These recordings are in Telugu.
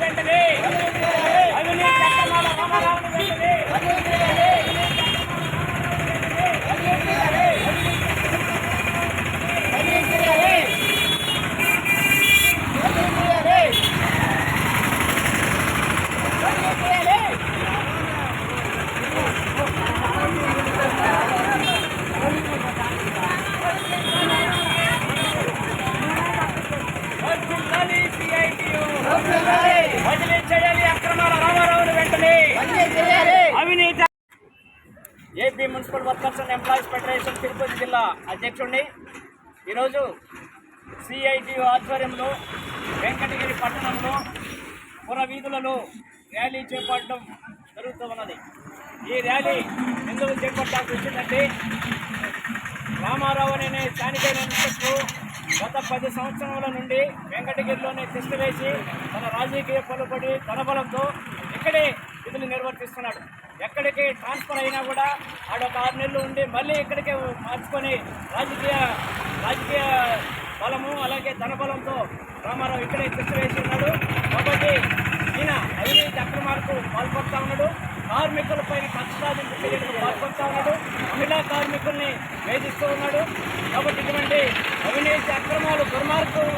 వెంటనే AP municipal workers and employees federation Tirupati జిల్లా అధ్యక్షుడిని ఈరోజు సిఐటి ఆధ్వర్యంలో వెంకటగిరి పట్టణంలో పుర వీధులలో ర్యాలీ చేపట్టడం జరుగుతున్నది ఈ ర్యాలీ ఎందుకు చేపట్టాల్సి వచ్చిందంటే రామారావు అనే స్థానిక ఇన్స్పెక్టర్ గత పది సంవత్సరాల నుండి వెంకటగిరిలోనే తిష్టవేసి తన రాజకీయ పలుబడి తలబలంతో ఇక్కడే విధులు నిర్వర్తిస్తున్నాడు. ఎక్కడికి ట్రాన్స్ఫర్ అయినా కూడా ఆడ ఒక ఆరు నెలలు ఉండి మళ్ళీ ఇక్కడికే మార్చుకొని రాజకీయ రాజకీయ బలము అలాగే ధనబలంతో రామారావు ఇక్కడే వేసి ఉన్నాడు కాబట్టి ఈయన అవినీతి అక్రమాలకు పాల్పడుతూ ఉన్నాడు. కార్మికులపై పక్షపాతింపు చర్యలకు పాల్పడుతూ ఉన్నాడు. మహిళా కార్మికుల్ని వేధిస్తూ ఉన్నాడు. కాబట్టి ఇటువంటి అవినీతి అక్రమాలు దుర్మార్గం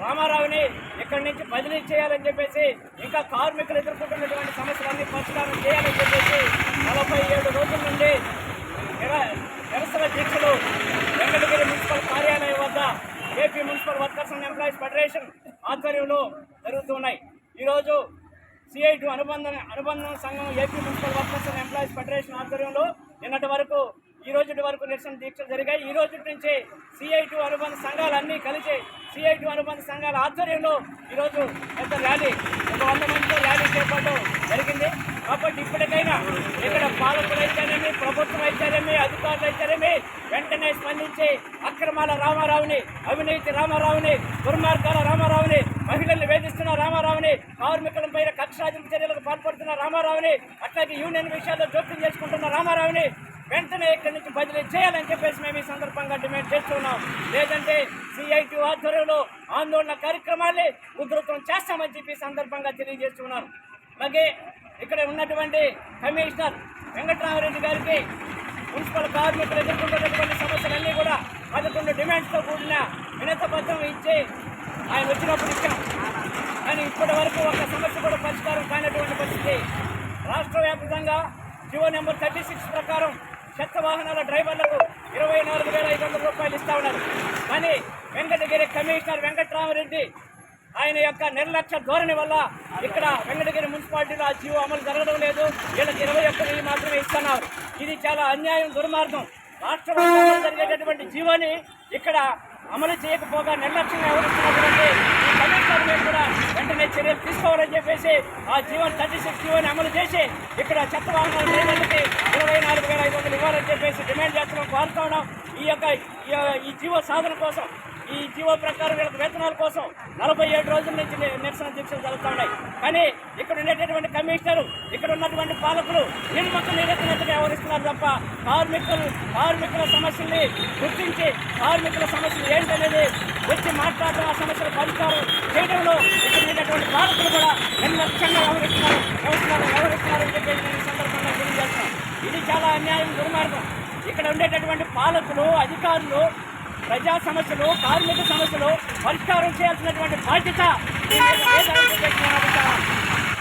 రామారావుని ఇక్కడి నుంచి బదిలీ చేయాలని చెప్పేసి ఇంకా కార్మికులు ఎదుర్కొంటున్నటువంటి సమస్యలన్నీ పరిష్కారం చేయాలని చెప్పేసి నలభై ఏడు రోజుల నుండి నిరసన దీక్షలు వెంకటగిరి మున్సిపల్ కార్యాలయం వద్ద AP municipal workers and employees federation ఆధ్వర్యంలో జరుగుతున్నాయి. ఈరోజు సిఐటి అనుబంధ అనుబంధ సంఘం AP municipal workers and employees federation ఆధ్వర్యంలో నిన్నటి వరకు ఈ రోజు వరకు నిరసన దీక్షలు జరిగాయి. ఈ రోజు నుంచి సిఐటి అనుబంధ సంఘాలన్నీ కలిసి సిఐటి అనుబంధ సంఘాల ఆధ్వర్యంలో ఈరోజు పెద్ద ర్యాలీ ఒక వంద మందితో ర్యాలీ చేపట్టడం జరిగింది. కాబట్టి ఇప్పటికైనా ఇక్కడ పాలకులు అయితేనేమి ప్రభుత్వం అయితేనేమి అధికారులు అయితేనేమి వెంటనే స్పందించి అక్రమాల రామారావుని అవినీతి రామారావుని దుర్మార్గాల రామారావుని మహిళల్ని వేధిస్తున్న రామారావుని కార్మికుల పైన కక్షాదింపు చర్యలకు పాల్పడుతున్న రామారావుని అట్లాగే యూనియన్ విషయాల్లో జోక్యం చేసుకుంటున్న రామారావుని వెంటనే ఇక్కడి నుంచి బదిలీ చేయాలని చెప్పేసి మేము ఈ సందర్భంగా డిమాండ్ చేస్తున్నాం. లేదంటే సిఐటి ఆధ్వర్యంలో ఆందోళన కార్యక్రమాల్ని ఉధృతం చేస్తామని చెప్పి సందర్భంగా తెలియజేస్తున్నారు. అలాగే ఇక్కడ ఉన్నటువంటి కమిషనర్ వెంకటరామరెడ్డి గారికి మున్సిపల్ కార్మికులు ఎదుర్కొంటున్నటువంటి సమస్యలన్నీ కూడా పదకొండు డిమాండ్స్తో కూడిన వినతపత్రం ఇచ్చి ఆయన వచ్చినప్పుడు ఇచ్చాం. కానీ ఇప్పటి వరకు ఒక సమస్య కూడా పరిష్కారం కానటువంటి పరిస్థితి. రాష్ట్ర వ్యాప్తంగా జివో నెంబర్ థర్టీ సిక్స్ ప్రకారం చెత్త వాహనాల డ్రైవర్లకు ఇరవై నాలుగు వేల ఐదు వందల రూపాయలు ఇస్తా ఉన్నారు. కానీ వెంకటగిరి కమిషనర్ వెంకట్రామరెడ్డి ఆయన యొక్క నిర్లక్ష్య ధోరణి వల్ల ఇక్కడ వెంకటగిరి మున్సిపాలిటీలో ఆ జీవో అమలు జరగడం లేదు. వీళ్ళకి ఇరవై ఒక్క వెయ్యి మాత్రమే ఇస్తున్నారు. ఇది చాలా అన్యాయం దుర్మార్గం. రాష్ట్ర జరిగేటటువంటి జీవోని ఇక్కడ అమలు చేయకపోగా నిర్లక్ష్యంగా వ్యవహరిస్తున్నటువంటి కూడా వెంటనే చర్యలు తీసుకోవాలని చెప్పేసి ఆ జీవన్ థర్టీ సిక్స్ జీవోని అమలు చేసి ఇక్కడ చెత్త వాహనాల డ్రైవర్లకి ఇరవై నాలుగు వేల ఐదు వందలు ఇవ్వాలని చెప్పేసి డిమాండ్ చేస్తున్నాం. కోరుతున్నాం ఈ యొక్క ఈ- జీవో సాధన కోసం ఈ జీవో ప్రకారం వీళ్ళకి వేతనాల కోసం నలభై ఏడు రోజుల నుంచి నిరసన దీక్షలు జరుగుతూ ఉన్నాయి. కానీ ఇక్కడ ఉండేటటువంటి కమిషనర్ ఇక్కడ ఉన్నటువంటి పాలకులు నిర్మక్క నిరసనట్టుగా వ్యవహరిస్తున్నారు తప్ప కార్మికులు కార్మికుల సమస్యల్ని గుర్తించి కార్మికుల సమస్యలు ఏంటనేది వచ్చి మాట్లాడడం ఆ సమస్యల పరిష్కారం ఉండేటటువంటి కూడా నిర్లక్ష్యంగా వ్యవహరిస్తున్నారు వ్యవస్థలను వ్యవహరిస్తున్నారని చెప్పేసి నేను సందర్భంగా తెలియజేస్తున్నాను. ఇది చాలా అన్యాయం దుర్మార్గం. ఇక్కడ ఉండేటటువంటి పాలకులు అధికారులు ప్రజా సమస్యలు కార్మిక సమస్యలు పరిష్కారం చేయాల్సినటువంటి బాధ్యత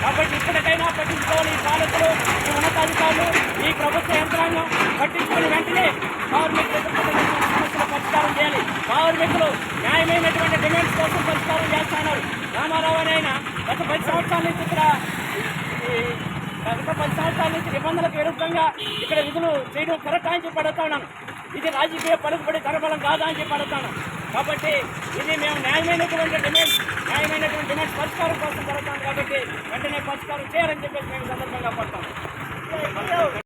కాబట్టి ఇప్పటికైనా పట్టించుకోవాలి ఈ పాలకులు ఈ ఉన్నతాధికారులు ఈ ప్రభుత్వ యంత్రాంగం పట్టించుకుని వెంటనే కార్మికులు ఎదుర్కొంటున్నటువంటి సమస్యలు పరిష్కారం చేయాలి. కార్మికులు న్యాయమైనటువంటి డిమాండ్స్ కోసం పరిష్కారం చేస్తున్నారు రామారావు అని ఆయన గత పది సంవత్సరాల నుంచి ఇక్కడ ఈ గత పది సంవత్సరాల నుంచి నిబంధనలకు విరుద్ధంగా ఇక్కడ విధులు చేయడం కరెక్ట్ అని చెప్పి అడుగుతా ఉన్నాను. ఇది రాజకీయ పలుకుబడి ధర్మలం కాదా అని చెప్పి అడుగుతాను కాబట్టి ఇది మేము న్యాయమైనటువంటి డిమాండ్ న్యాయమైనటువంటి డిమాండ్ పరిష్కారం కోసం జరుగుతాం కాబట్టి వెంటనే పరిష్కారం చేయాలని చెప్పేసి మేము సందర్భంగా పడతాం